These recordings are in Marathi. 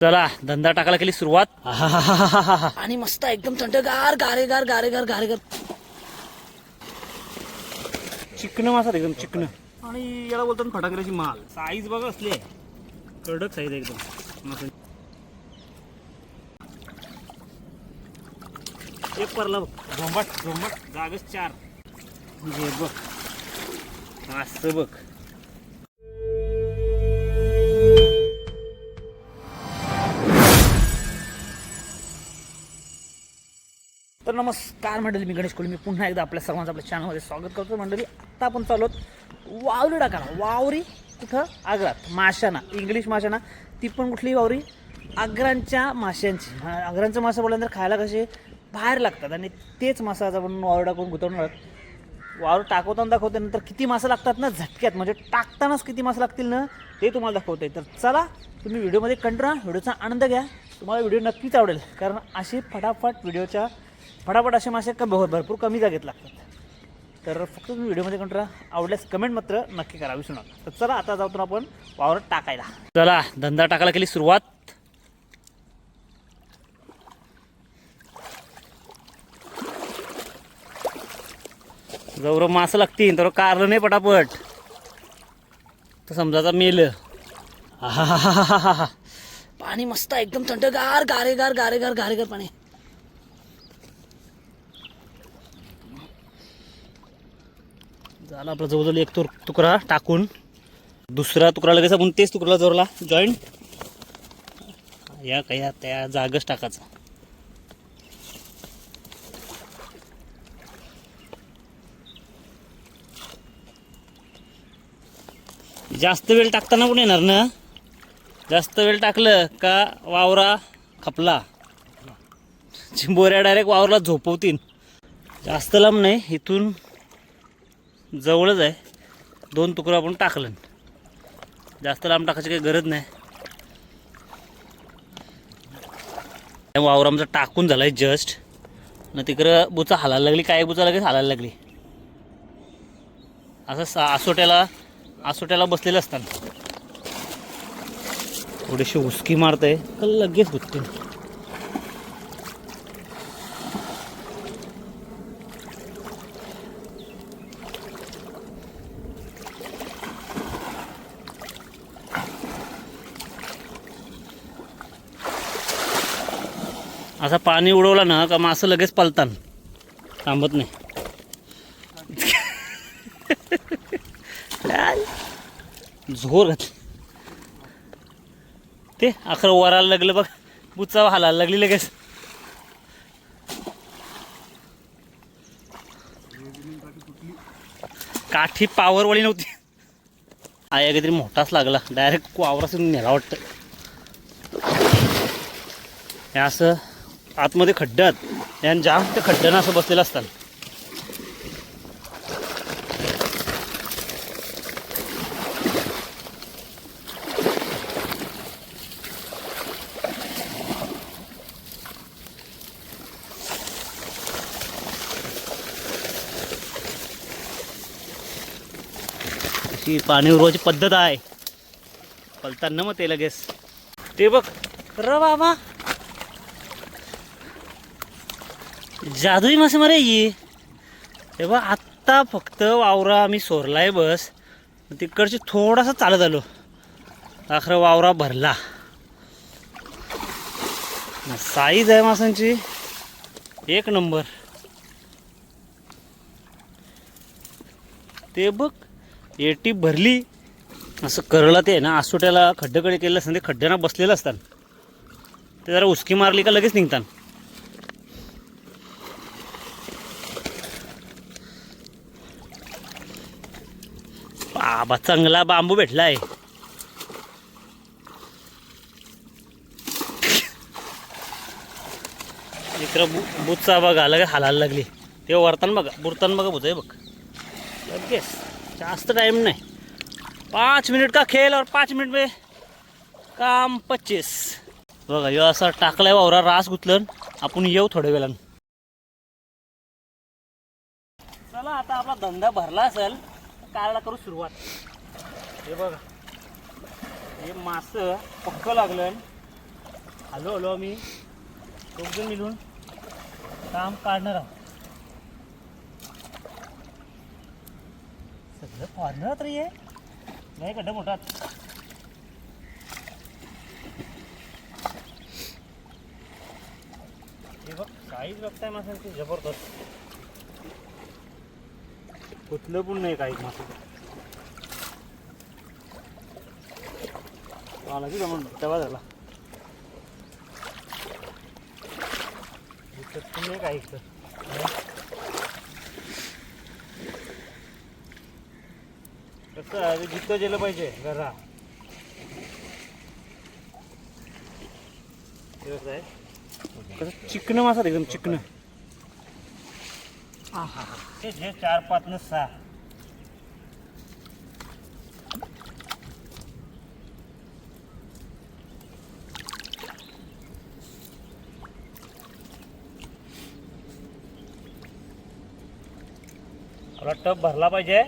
चला धंदा टाकायला केली सुरुवात. आणि मस्त एकदम थंडगार गारेगार गारेगार गारेगार. चिकन मासा एकदम चिकन. आणि याला बोलतात फटाकड्याची माल. साईज बघा असली. आहे कडक साईज एकदम. एक परला बघ. झोंबाट झोंबाट जागच चार. म्हणजे बघ. असं बघ. तर नमस्कार मंडळी मी गणेश कोळी मी पुन्हा एकदा आपल्या सर्वांचं आपल्या चॅनलमध्ये स्वागत करतो. मंडळी आत्ता आपण चालू आहोत वावरी डाकाला. वावरी कुठं? आग्रात. माशांना. इंग्लिश माशांना. ती पण कुठली वावरी? आग्रांच्या माशांची. आग्रांचं मासे बोलल्यानंतर खायला कसे? बाहेर लागतात. आणि तेच मासा आपण वावर टाकून गुतवणार वावर टाकवताना दाखवते नंतर किती मासे लागतात ना? झटक्यात. म्हणजे टाकतानाच किती मासे लागतील ना? ते तुम्हाला दाखवते तर चला तुम्ही व्हिडिओमध्ये कंटरा व्हिडिओचा आनंद घ्या. तुम्हाला व्हिडिओ नक्कीच आवडेल. कारण असे फटाफट व्हिडिओच्या फटाफट असे मासे क भरपूर कमी जागेत लागतात. तर फक्त तुम्ही व्हिडिओमध्ये कंट्रा आवडल्यास कमेंट मात्र नक्की करा. विसरू नका. तर चला आता जाऊन आपण वावर टाकायला. चला धंदा टाकायला केली सुरुवात. जवळ मासं लागतील तर कारलं नाही पटापट. तर समजाचा मेल. पाणी मस्त आहे, एकदम थंडगार गारेगार गारेगार गारेगार पाणी. झाला आपला जवळजवळ एक तुर तुकडा टाकून. दुसरा तुकडा लगेच आपण तेच तुकड्याला जोरला. जॉईंट या काय या त्या जागच टाकायचा. जास्त वेळ टाकताना पण येणार ना? जास्त वेळ टाकलं का वावरा खपला? चिंबोऱ्या डायरेक्ट वावरला झोपवतील. जास्त लांब नाही इथून जवळच आहे. दोन तुकडं आपण टाकलं. जास्त लांब टाकायची काही गरज नाही. त्या वावर आमचा टाकून झाला आहे जस्ट न तिकडं बुचा हालायला लागली. काय बुचा लगेच हालायला लागली? असं सा आसोट्याला आसोट्याला बसलेलं असताना. थोडीशी उसकी मारते तर लगेच गुत्ते असं पाणी उडवलं ना का मासं लगेच पलतान. थांबत नाही. झोर ते अखर वरायला लागलं बघ. बुचा हालायला लागली लगेच. काठी पावरवाली नव्हती. आया काहीतरी मोठाच लागला. डायरेक्ट वावरासून नेला वाटतं. हे असं आतमध्ये खड्ड्यात. यान जाम ते खड्ड्यानं असं बसलेलं असतात. ती पाणी उरवायची पद्धत आहे. पलताना मग ते लगेच ते बघ. र बाबा जादुई मासे मारे ये. बा आत्ता फक्त वावरा आम्ही सोरलाय बस. तिकडची थोडासा चालत आलो. अखरं वावरा भरला. साईज आहे मासांची एक नंबर ते बघ एटी भरली. असं करला ते ना आसोट्याला खड्डकडे केलं असतं ते खड्ड्यांना बसलेलं असतात ते जरा उसकी मारली का लगेच निघतात. बाबा चांगला बांबू भेटलाय. इकडं बु बुचा बघा लगेच हालायला लागली. ते वरतान बघा बुरतान बघा बुचा बघ. लगेच जास्त टाईम नाही. पाच मिनिट का खेळ और पाच मिनिट में काम पच्चीस. बघा ह्यो असा टाकलाय वावरा रास गुतलं आपण येऊ थोड्या वेळानं. चला आता आपला धंदा भरला असेल. तर काढायला करू सुरुवात. हे बघा. हे मास पक्क लागलं हलो हलो आम्ही दोघजण मिळून काम काढणार आहोत. सगळं फॉर्नर तरी ये नाही गड्डा मोठा हे बघ काहीच बघताय माशांची जबरदस्त. कुठलं पण नाही काही मासे आला की म्हणून तेव्हा झाला. पण नाही काही तर कसं आहे जिथं गेलं पाहिजे घरा. आहे? कसं? चिकन मासा एकदम चिकन ते जे चार पाच न सहा आपला टप भरला पाहिजे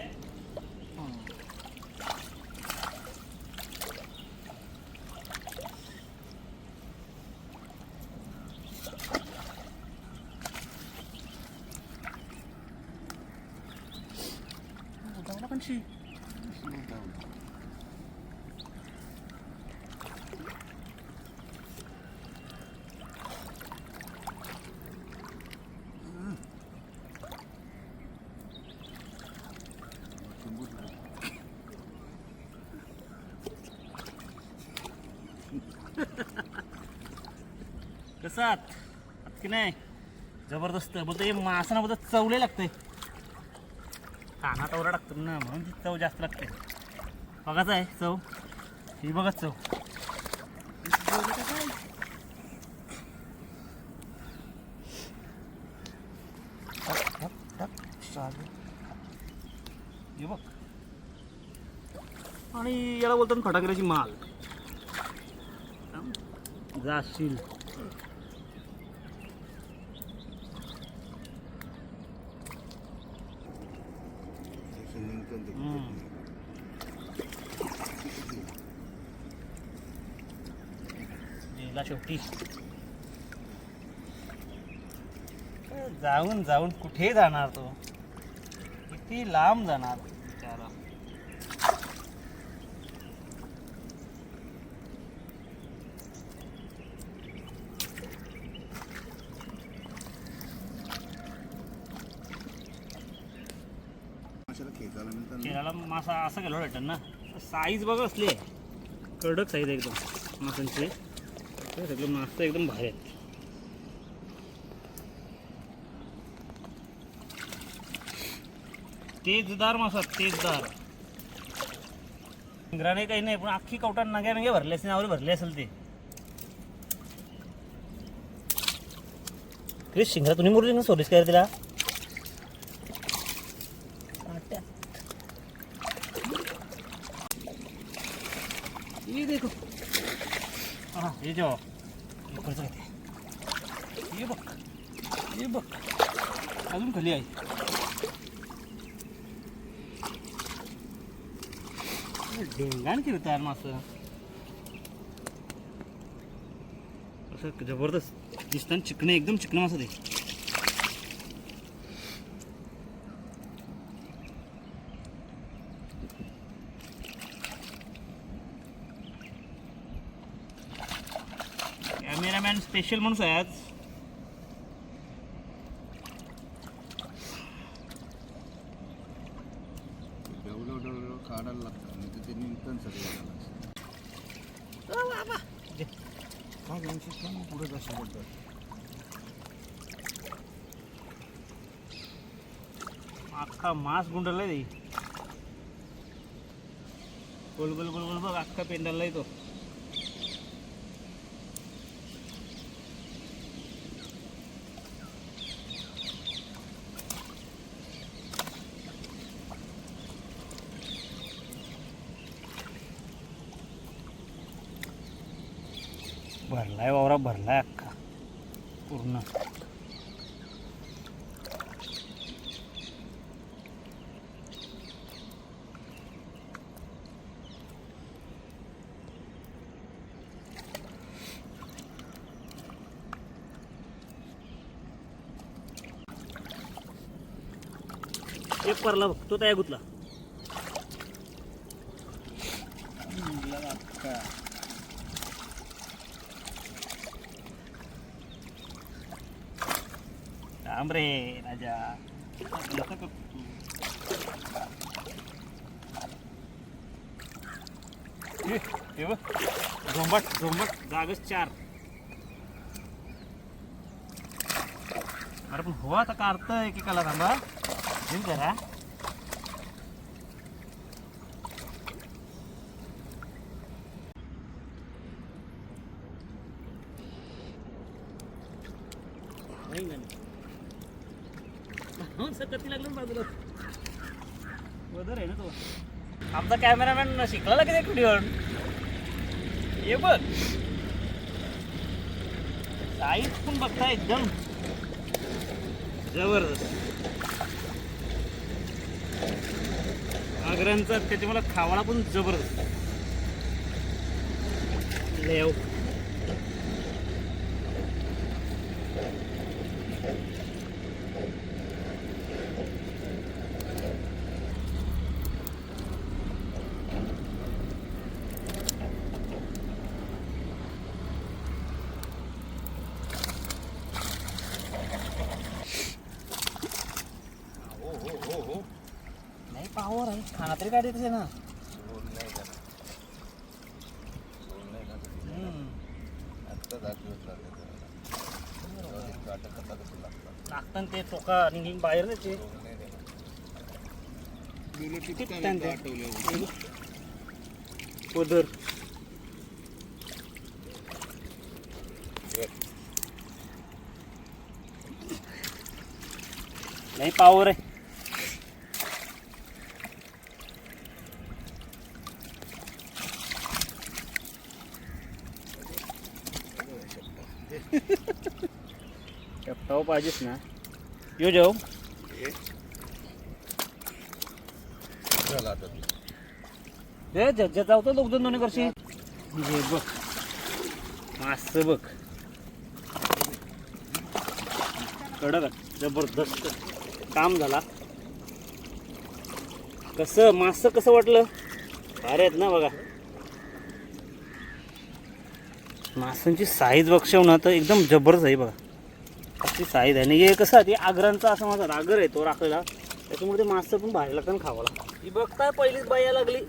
कसं आत आत की नाही? जबरदस्त. बोलतो हे मासाना बोलतो चवले लागते कानात ओरा टाकतो ना म्हणून ती चव जास्त लागते. बघाच आहे चव. ही बघा चव. हे बघ. आणि याला बोलतात फटाकऱ्याची माल. जाशील गेला शेवटी. जाऊन जाऊन कुठे जाणार तो? किती लांब जाणार. माशाला मासा असा गेलो भेटेल ना. साईज बघ असली. कडक साईज एकदम. मासांची सगळं मासा एकदम भारी आहेत तेजदार मासा तेजदार. इंग्राने काही नाही पण अख्खी कवटा नग्या नगे भरले असेल नावरे भरले असेल ते. क्रिस शिंगरा तुम्ही मुरली सोलीस काय रे तिला? हाँ ये जो बघ ये बघ अजून खाली आहे ढेंगाण केलं तयार मासं असं जबरदस्त दिसताना चिकणं एकदम चिकन मासा ते कॅमेरामॅन स्पेशल माणूस आहे आज डवलं डवलं काढायला लागतं नाही तर ते निघतं सगळं काय मग पुढे कसं बोलतात अख्खा मास गुंडलाय ते. गोल गोल गोल गोल बघ अख्खा पेंडललाय तो. भरलाय वावरा भरलाय अख्खा. पूर्ण. एक परला बघ तो तया गुतला. थांब रे राजा झोंबट झोंबट जागच चार अरे पण हो आता काढतं एकेकाला थांबा झिल करा नाही ना हो सकती लागलं ना बाजूला वदर आहे ना तो. आमचा कॅमेरामॅन शिकला लागेल एक व्हिडिओ ये बघ. साईज पण बघता एकदम. जबरदस्त. आग्र्यांचा त्याच्या मला खावाळा पण जबरदस्त. लेव हो हो हो हो नाही पावर आहे खाना तरी काय देते ना झोल नाही का झोल नाही का हम्म. आत्ताच आठ दिवस लागले त्याला काटा कसा कसं ना. लागतं ते चोका रिंगिंग बाहेर ना ते ते. पदर. नाही पावर आहे. पाहिजेच ना. यो जाऊ. झालं आता. हे जज्जा लोक दोन दोन्ही वर्षी हे बघ. मास बघ. कडक आहे. जबरदस्त. काम झाला. कसं मास कसं वाटलं? भारी आहेत ना बघा. मासांची साईज बघशव ना तर एकदम जबरदस्त आहे बघा. अशी साईज आहे. आणि हे कसं आहे ते आगरांचा असा माझा रागर आहे तो राखलेला. त्याच्यामुळे ते मासं पण भारी लागतं ना खावाला ही बघताय पहिलीच बाई यायला लागली.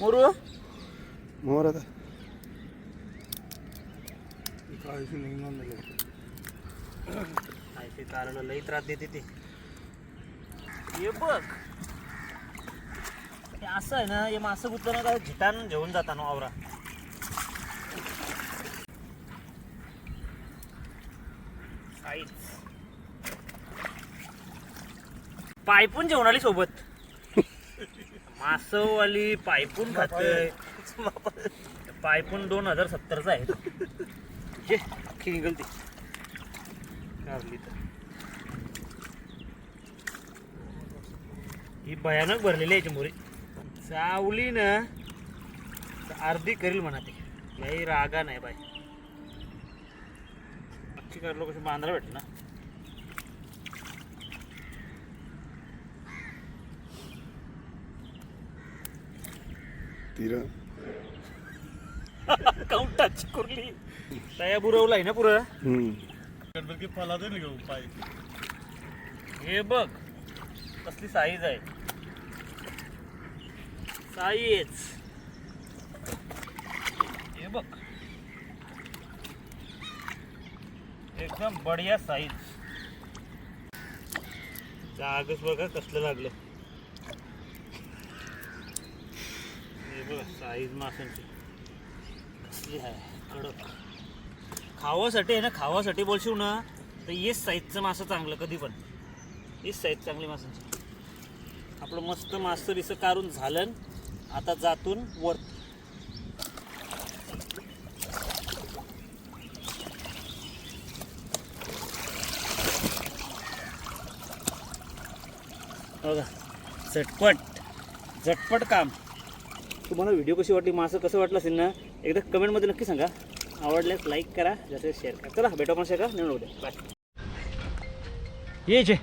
मोरू मोर आता. काय ते कारण लई त्रास देते ते. हे बघ. असं आहे ना हे मासं गुतलं ना झिटान घेऊन जाता ना वावरा साईज पायपून जेवण आली सोबत. मासवाली पायपून खातोय. पायपून दोन हजार सत्तरचा आहे. जे अख्खी निघलती. कारली तर. ही भयानक भरलेली आहे मोरी चावली ना अर्धी करील म्हणा ते. काही रागा नाही बाई. अख्खी करलो कशी बांधरा भेटलं तिर. काउंटाची कुरली. तया बुरवलाय ना पुरं? हे बघ कसली साईज आहे. साईज हे बघ. एकदम बढिया साईज जागच बघा कसलं लागलं. बघा साईज माशांची. कसली आहे कडक. खावासाठी आहे ना खावासाठी बोलशिव ना तर ये साईजचं मासं चांगलं कधी पण. हेच साईज चांगली मासांची आपलं मस्त मास्तर रिसं काढून झालं आता जातून वर. बघा झटपट झटपट काम. तुम्हाला व्हिडिओ कशी वाटली मासं कसं वाटलं असेल ना एकदा कमेंटमध्ये नक्की सांगा. आवडल्यास लाईक करा जसं शेअर करा. चला भेटू आपण शेअर करा उद्या बाय ये जे.